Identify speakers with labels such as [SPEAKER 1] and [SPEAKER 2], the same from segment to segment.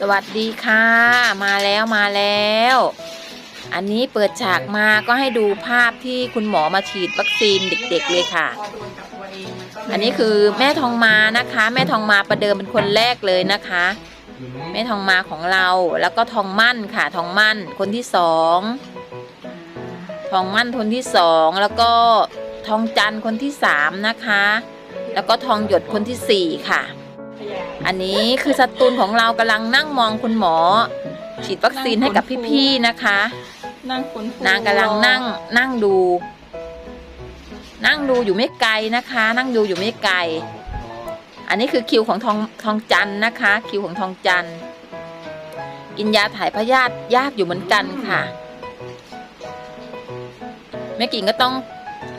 [SPEAKER 1] สวัสดีค่ะ มาแล้วมาแล้ว อันนี้เปิดฉากมาก็ให้ดูภาพที่คุณหมอมาฉีดวัคซีนเด็กๆเลยค่ะ อันนี้คือแม่ทองมานะคะ แม่ทองมาประเดิมเป็นคนแรกเลยนะคะ แม่ทองมาของเราแล้วก็ทองมั่นค่ะ ทองมั่นคนที่สองทองมั่นคนที่สองแล้วก็ทองจันทร์คนที่สามนะคะ แล้วก็ทองหยดคนที่สี่ค่ะ อันนี้คือสตูนของเรากำลังนั่งมองคุณหมอ ฉีดวัคซีนให้กับพี่ๆนะคะ
[SPEAKER 2] นั่งคน
[SPEAKER 1] นางกำลังนั่งนั่งดู นั่งดูอยู่ไม่ไกลนะคะ นั่งดูอยู่ไม่ไกล อันนี้คือคิวของทองทองจันทร์นะคะ คิวของทองจันทร์กินยาถ่ายพยาธิยากอยู่เหมือนกันค่ะแม่กิ่งก็ต้อง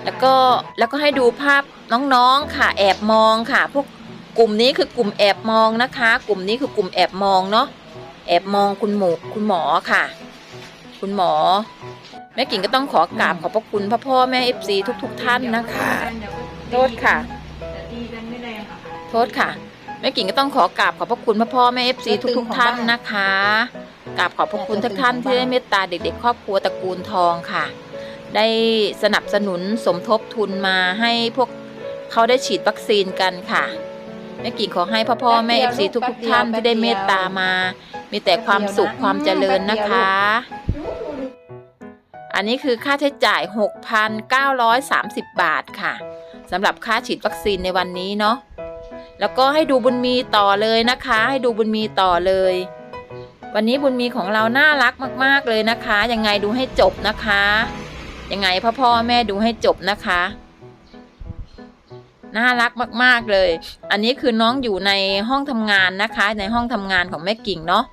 [SPEAKER 1] แล้วก็แล้วก็ให้ดูภาพน้องๆค่ะ แอบมองค่ะ พวก กลุ่มนี้คือกลุ่มแอบมองนะคะ กลุ่มนี้คือกลุ่มแอบมองเนาะแอบมองคุณหมูคุณหมอค่ะ คุณหมอ แม่กิ่งก็ต้องขอกราบขอบพระคุณพ่อพ่อแม่เอฟซีทุกๆท่านนะคะโทษค่ะ
[SPEAKER 2] แต่ตีกันไม่แรงอะค่ะ
[SPEAKER 1] โทษค่ะแม่กิ่งก็ต้องขอกราบขอบพระคุณพ่อพ่อแม่เอฟซีทุกๆท่านนะคะกราบขอบพระคุณทุกท่านที่ได้เมตตาเด็กๆ ครอบครัวตระกูลทองค่ะ ได้สนับสนุนสมทบทุนมาให้พวกเขาได้ฉีดวัคซีนกันค่ะ แม่กิ่งขอให้พ่อพ่อแม่เอฟซีทุกๆท่านที่ได้เมตตามา มีแต่ความสุขความเจริญนะคะ อันนี้คือค่าใช้จ่าย 6,930 บาทค่ะสำหรับค่าฉีดวัคซีนในวันนี้เนาะแล้วก็ให้ดูบุญมีต่อเลยนะคะ ให้ดูบุญมีต่อเลย วันนี้บุญมีของเราน่ารักมาก ๆ เลยนะคะ ยังไงดูให้จบนะคะ ยังไงพ่อพ่อแม่ดูให้จบนะคะ น่ารักมากๆเลย อันนี้คือน้องอยู่ในห้องทำงานนะคะ ในห้องทำงานของแม่กิ่งเนาะ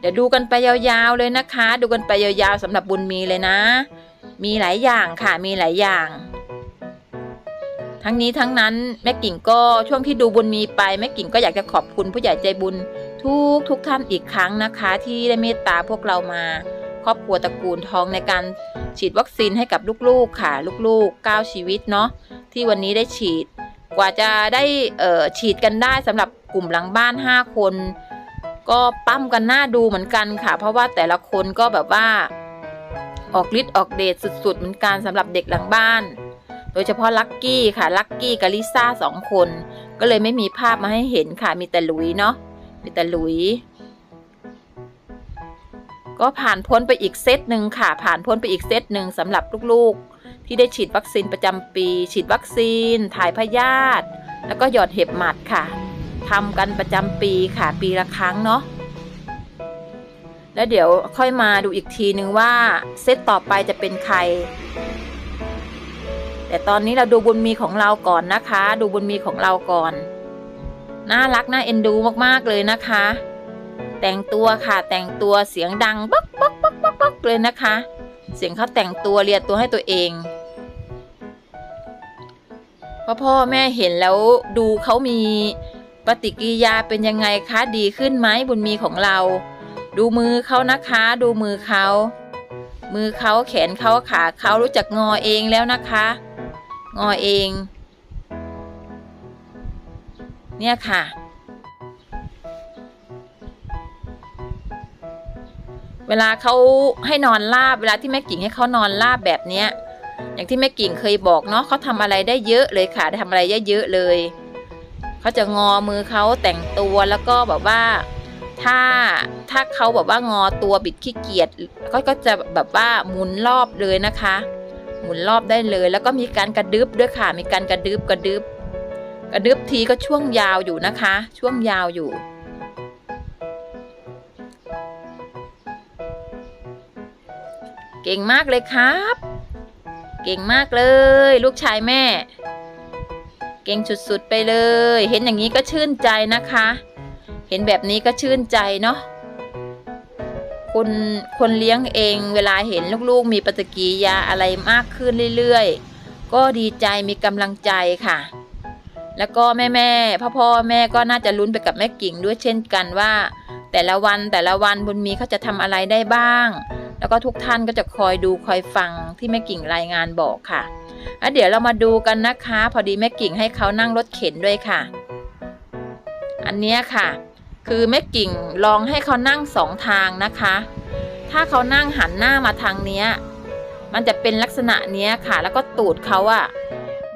[SPEAKER 1] เดี๋ยวดูกันไปยาวๆเลยนะคะ ดูกันไปยาวๆสำหรับบุญมีเลยนะ มีหลายอย่างค่ะ มีหลายอย่างทั้งนี้ทั้งนั้นแม่กิ่งก็ช่วงที่ดูบุญมีไปแม่กิ่งก็อยากจะขอบคุณผู้ใหญ่ใจบุญทุกทุกท่านอีกครั้งนะคะ ที่ได้เมตตาพวกเรามา ครอบครัวตระกูลทองในการฉีดวัคซีนให้กับลูกๆค่ะ ลูกๆ 9 ชีวิตเนาะที่วันนี้ได้ฉีด กว่าจะได้เอ่อฉีดกันได้สำหรับกลุ่มหลังบ้าน 5 คน ก็ปั้มกันหน้าดูเหมือนกันค่ะ เพราะว่าแต่ละคนก็แบบว่าออกฤทธิ์ออกเดชสุดๆเหมือนกันสำหรับเด็กหลังบ้านโดยเฉพาะลักกี้ค่ะ ลักกี้กับลิซ่าสองคน ก็เลยไม่มีภาพมาให้เห็นค่ะ มีแต่หลุยเนาะ มีแต่หลุย ก็ผ่านพ้นไปอีกเซตหนึ่งค่ะ ผ่านพ้นไปอีกเซตหนึ่งสำหรับลูกๆ ที่ได้ฉีดวัคซีนประจำปี ฉีดวัคซีน ถ่ายพยาธิแล้วก็หยอดเห็บหมัดค่ะทำกันประจำปีค่ะ ปีละครั้งเนาะแล้วเดี๋ยวค่อยมาดูอีกทีนึงว่าเซตต่อไปจะเป็นใคร แต่ตอนนี้เราดูบุญมีของเราก่อนนะคะ ดูบุญมีของเราก่อน น่ารักน่าเอ็นดูมากๆเลยนะคะ แต่งตัวค่ะแต่งตัวเสียงดังบ๊กบ๊กบ๊กบ๊อกบ๊กเลยนะคะ เสียงเขาแต่งตัวเรียตัวให้ตัวเองพ่อพ่อแม่เห็นแล้วดูเขามีปฏิกิริยาเป็นยังไงคะดีขึ้นไหมบุญมีของเรา ดูมือเขานะคะ ดูมือเขามือเขาแขนเขาขาเขารู้จักงอเองแล้วนะคะ งอเอง เนี่ยค่ะ เวลาเขาให้นอนราบเวลาที่แม่กิ่งให้เขานอนราบแบบเนี้ยอย่างที่แม่กิ่งเคยบอกเนาะเขาทำอะไรได้เยอะเลยค่ะได้ทำอะไรเยอะๆเลยเขาจะงอมือเขาแต่งตัวแล้วก็แบบว่าถ้าถ้าเขาแบบว่างอตัวบิดขี้เกียจก็ก็จะแบบว่าหมุนรอบเลยนะคะ หมุนรอบได้เลย แล้วก็มีการกระดึบด้วยค่ะ มีการกระดึบกระดึบกระดึบทีก็ช่วงยาวอยู่นะคะ ช่วงยาวอยู่ เก่งมากเลยครับ เก่งมากเลย ลูกชายแม่ เก่งสุดๆไปเลย เห็นอย่างนี้ก็ชื่นใจนะคะ เห็นแบบนี้ก็ชื่นใจเนาะคนคนเลี้ยงเองเวลาเห็นลูกๆ มีปฏิกิริยาอะไรมากขึ้นเรื่อยๆ ก็ดีใจมีกำลังใจค่ะ แล้วก็แม่แม่พ่อพ่อแม่ก็น่าจะลุ้นไปกับแม่กิ่งด้วยเช่นกันว่า แต่ละวันแต่ละวันบุญมีเขาจะทำอะไรได้บ้าง แล้วก็ทุกท่านก็จะคอยดูคอยฟังที่แม่กิ่งรายงานบอกค่ะแล้วเดี๋ยวเรามาดูกันนะคะ พอดีแม่กิ่งให้เขานั่งรถเข็นด้วยค่ะ อันเนี้ยค่ะ คือแม่กิ่งลองให้เขานั่งสองทางนะคะ ถ้าเขานั่งหันหน้ามาทางเนี้ยมันจะเป็นลักษณะเนี้ยค่ะ แล้วก็ตูดเขาอะ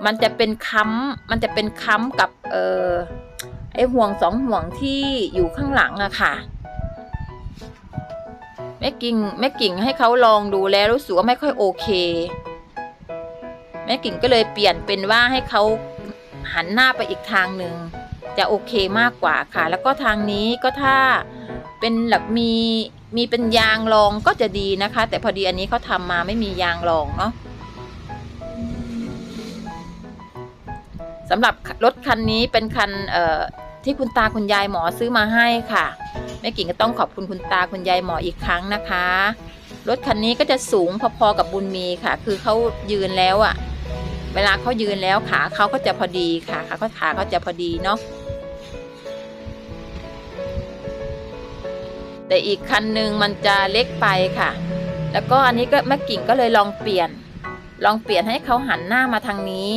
[SPEAKER 1] มันจะเป็นค้ำมันจะเป็นค้ำกับเออไอห่วงสองห่วงที่อยู่ข้างหลังอะค่ะ ม่กิ่งแม่กิ่งให้เขาลองดูแล้วรู้สึกว่าไม่ค่อยโอเค แม่กิ่งก็เลยเปลี่ยนเป็นว่าให้เขาหันหน้าไปอีกทางหนึ่งจะโอเคมากกว่าค่ะ แล้วก็ทางนี้ก็ถ้าเป็นแบบมีมีเป็นยางรองก็จะดีนะคะ แต่พอดีอันนี้เขาทำมาไม่มียางรองเนาะสำหรับรถคันนี้เป็นคันเอ่อ ที่คุณตาคุณยายหมอซื้อมาให้ค่ะแม่กิ่งก็ต้องขอบคุณคุณตาคุณยายหมออีกครั้งนะคะ รถคันนี้ก็จะสูงพอๆกับบุญมีค่ะ คือเขายืนแล้วอะ่ะ เวลาเขายืนแล้วขาเขาก็จะพอดีค่ะขาเขาขาเขาจะพอดีเนาะแต่อีกคันหนึ่งมันจะเล็กไปค่ะ แล้วก็อันนี้ก็แม่กิ่งก็เลยลองเปลี่ยน ลองเปลี่ยนให้เขาหันหน้ามาทางนี้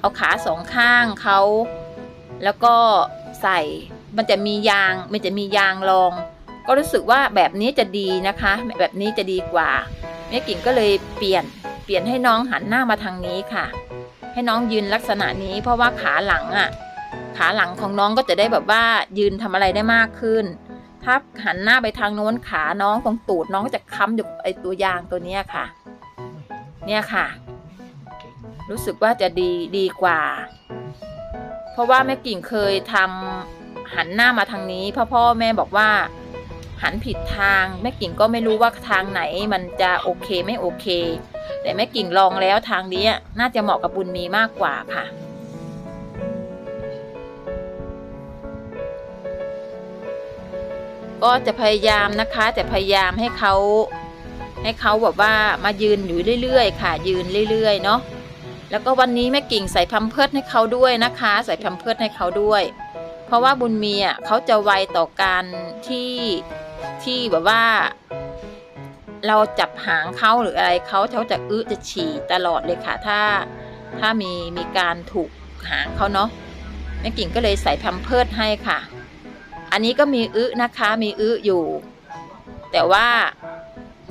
[SPEAKER 1] เอาขาสองข้างเขา แล้วก็ ใส่ มันจะมียางมันจะมียางรอง ก็รู้สึกว่าแบบนี้จะดีนะคะ แบบนี้จะดีกว่าแม่กิ่งก็เลยเปลี่ยนเปลี่ยนให้น้องหันหน้ามาทางนี้ค่ะ ให้น้องยืนลักษณะนี้ เพราะว่าขาหลังอะ ขาหลังของน้องก็จะได้แบบว่ายืนทำอะไรได้มากขึ้น ถ้าหันหน้าไปทางโน้นขาน้องตรงตูดน้องก็จะค้ำอยู่ไอตัวยางตัวเนี้ยค่ะ เนี่ยค่ะ รู้สึกว่าจะดีดีกว่า เพราะว่าแม่กิ่งเคยทำหันหน้ามาทางนี้พ่อพ่อแม่บอกว่าหันผิดทางแม่กิ่งก็ไม่รู้ว่าทางไหนมันจะโอเคไม่โอเค แต่แม่กิ่งลองแล้วทางนี้น่าจะเหมาะกับบุญมีมากกว่าค่ะ ก็จะพยายามนะคะ แต่พยายามให้เขาให้เขาแบบว่ามายืนอยู่เรื่อยๆ ค่ะยืนเรื่อย ๆ เนาะ แล้วก็วันนี้แม่กิ่งใส่พัมเพิร์ดให้เขาด้วยนะคะ ใส่พัมเพิร์ดให้เขาด้วย เพราะว่าบุญมีอะเขาจะไวต่อการที่ที่แบบว่า เราจับหางเขาหรืออะไรเขาเขาจะอื้อจะฉี่ตลอดเลยค่ะ ถ้าถ้ามีมีการถูกหางเขาเนาะแม่กิ่งก็เลยใส่แพมเพิร์ดให้ค่ะ อันนี้ก็มีอื้อนะคะมีอื้ออยู่ แต่ว่า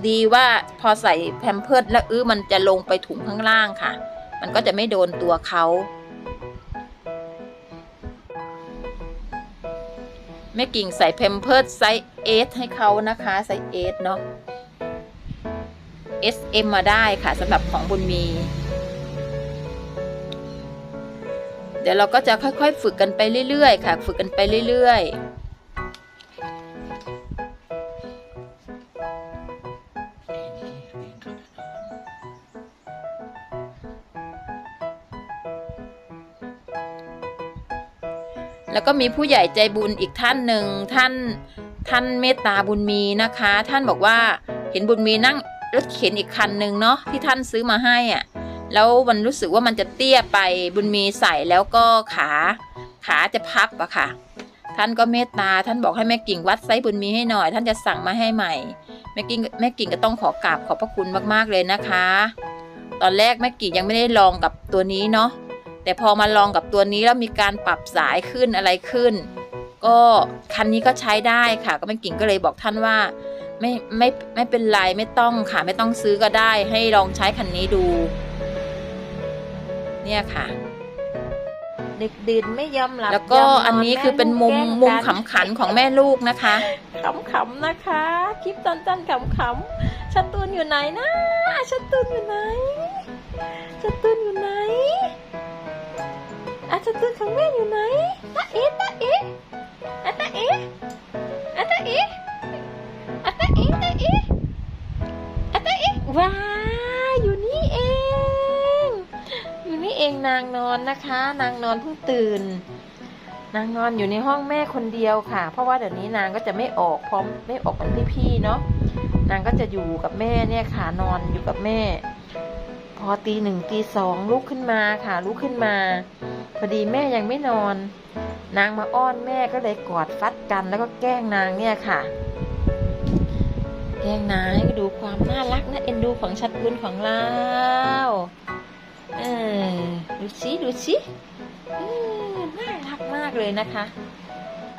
[SPEAKER 1] ดีว่าพอใส่แพมเพิร์ดแล้วอื้อมันจะลงไปถุงข้างล่างค่ะ มันก็จะไม่โดนตัวเขาแม่กิ่งใส่แพมเพิร์ดไซส์เอสให้เขานะคะ ไซส์เอสเนาะ SM มาได้ค่ะสำหรับของบุญมี เดี๋ยวเราก็จะค่อยๆ ฝึกกันไปเรื่อยๆ ค่ะ ฝึกกันไปเรื่อยๆ แล้วก็มีผู้ใหญ่ใจบุญอีกท่านหนึ่งท่านท่านเมตตาบุญมีนะคะ ท่านบอกว่าเห็นบุญมีนั่งรถเข็นอีกคันหนึ่งเนาะที่ท่านซื้อมาให้อะ่ะแล้วมันรู้สึกว่ามันจะเตี้ยไปบุญมีใส่แล้วก็ขาขาจะพับอะค่ะ ท่านก็เมตตาท่านบอกให้แม่กิ่งวัดไซบุญมีให้หน่อย ท่านจะสั่งมาให้ใหม่แม่กิ่งแม่กิ่งก็ต้องขอกราบขอบพระคุณมากๆเลยนะคะ ตอนแรกแม่กิ่งยังไม่ได้ลองกับตัวนี้เนาะ แต่พอมาลองกับตัวนี้แล้วมีการปรับสายขึ้นอะไรขึ้น ก็คันนี้ก็ใช้ได้ค่ะ ก็แม่กิ่งก็เลยบอกท่านว่าไม่ไม่ไม่เป็นไรไม่ต้องค่ะไม่ต้องซื้อก็ได้ให้ลองใช้คันนี้ดู เนี่ยค่ะ
[SPEAKER 2] ดึกดื่นไม่ยอมหลับ
[SPEAKER 1] แล้วก็
[SPEAKER 2] ยม
[SPEAKER 1] อันนี้คือเป็นมุม
[SPEAKER 2] แกล้ง
[SPEAKER 1] มุม
[SPEAKER 2] กัน
[SPEAKER 1] ขำขันของแม่ลูกนะคะ
[SPEAKER 2] ขำๆนะคะ คลิปสั้นๆขำๆชัตตูนอยู่ไหนนะชัตตูนอยู่ไหนชัตตูนอยู่ไหน อะชัตตูนของแม่อยู่ไหนตาเอ๋ตาเอ๋อะตาเอ๋อะตาเอ๋อะตาเอ๋ตาเอ๋อะตาเอ๋ว้าอยู่นี่เอง อยู่นี่เองนางนอนนะคะ นางนอนเพิ่งตื่น นางนอนอยู่ในห้องแม่คนเดียวค่ะ เพราะว่าเดี๋ยวนี้นางก็จะไม่ออกพร้อมไม่ออกเหมือนพี่ๆเนาะ นางก็จะอยู่กับแม่เนี่ยค่ะนอนอยู่กับแม่ พอตีหนึ่งตีสองลุกขึ้นมาค่ะลุกขึ้นมา พอดีแม่ยังไม่นอน นางมาอ้อนแม่ก็เลยกอดฟัดกันแล้วก็แกล้งนางเนี่ยค่ะ แกล้งนาให้ดูความน่ารักน่าเอ็นดูของชัดบุญของเราเออดูสิดูสิน่ารักมากเลยนะคะ